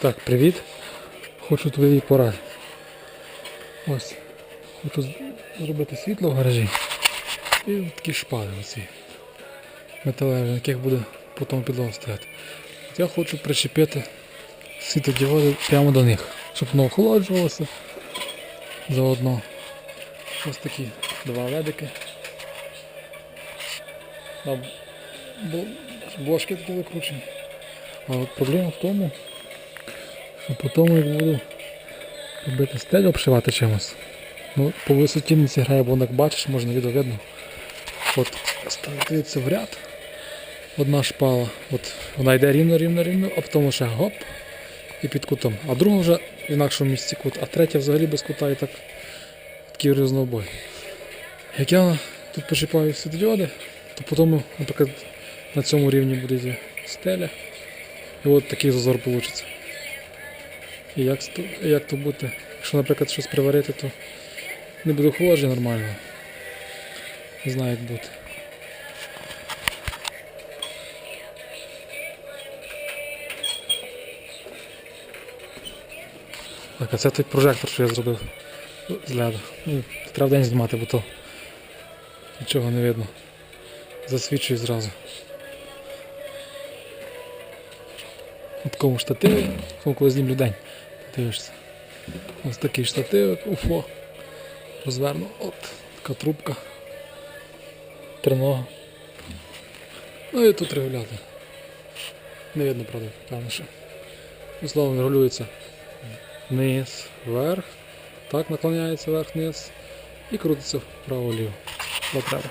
Так, привіт. Хочу тобі порад. Ось. Хочу зробити світло в гаражі. І такі шпали оці. Металеві, яких буде потім підлога стояти. Я хочу причепити світлодіоди прямо до них, щоб воно охолоджувалося заодно. Ось такі два ледики. Бошки такі закручені. А проблема в тому, що потім як буду робити стелю обшивати чимось. Ну, по висоті не зіграє, бо як бачиш, можна відео видно. От ставиться в ряд. Одна шпала, от вона йде рівно, рівно, рівно, а потім ще гоп і під кутом. А друга вже в інакшому місці кут, а третя взагалі без кута і так такий різнобой. Як я тут почіпаю світлодіоди, то потім, наприклад, на цьому рівні буде стеля. І от такий зазор вийде. І як, як то бути? Якщо, наприклад, щось приварити, то не буде охолодження нормально. Не знаю, як бути. Так, а це той прожектор, що я зробив з ляду. Ну, треба день знімати, бо то нічого не видно. Засвічує зразу. На такому штативі, коли знімлю день, дивишся. Ось такий штатив, уфо. Розверну, от, така трубка. Тринога. Ну і тут регулятор. Не видно, правда, певно, що. Словом, регулюється вниз, вверх, так наклоняється вверх-вниз і крутиться вправо-ліво. Що треба.